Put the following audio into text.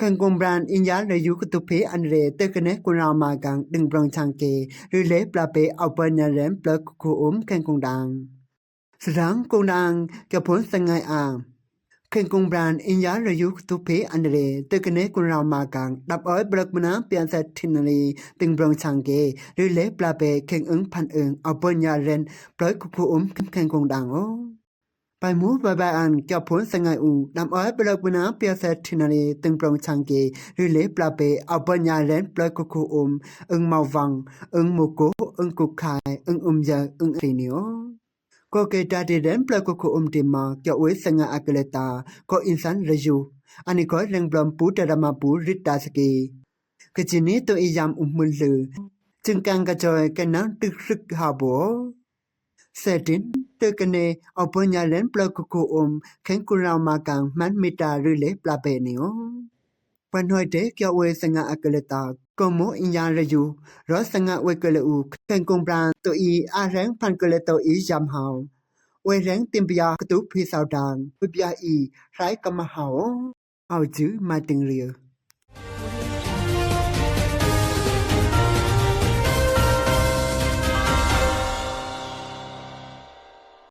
kan gombran inya le yu tu pe anre te kne kuna ma gang ding brong chang ke ri le pla pe au pa nya rem pla ku ku um kan kong dang sarang kong dang ka phon sang ngai a kan gombran inya le yu tu pe anre te kne kuna ma gang dap oi brak mana pian sa tinari ding brong chang ke ri le pla pe keng ung phan ung au pa nya ren pla ku ku um kan kong dang o ပိုင်မူဘဘအန်ကပွန်စငိုင်ဦးနမ်အောဘလကမနာပြဆက်ထနရီတင်ပရုံချန်ကေရီလေပလပေအပညာလန်ပလကခုအုံအင်းမောဝန်အင်းမကိုအင်းကုခိုင်အင်းအုံယာအင်းရီနီယောကိုကေတာတီဒန်ပလကခုအုံတီမာကျော်ဝဲစငါအကလတာကိုအင်ဆန်ရယူအနိကောလင်ဘလမ်ပူတရမပူရစ်တာစကေကချီနီတိုအီယမ်အုံမွန်လူจึงการกระจายกันนั้นตึกซึกหาบัว setting tekne oponyalen plakku um kenkura makang man mita rile plapenio ပန်ဟွိုက်တဲ့ကျော်ဝဲစငါအကလတာကွန်မိုအင်ယာရယူရောစငါဝဲကလူခန်ကွန်ပရန်တူအီအရန်ဖန်ကလတောအီယမ်ဟောင်းဝဲရန်တင်ပယာကတုဖိဆောက်တန်ပပယာအီရိုင်းကမဟောင်းအောက်ကျူမာတင်ရီယ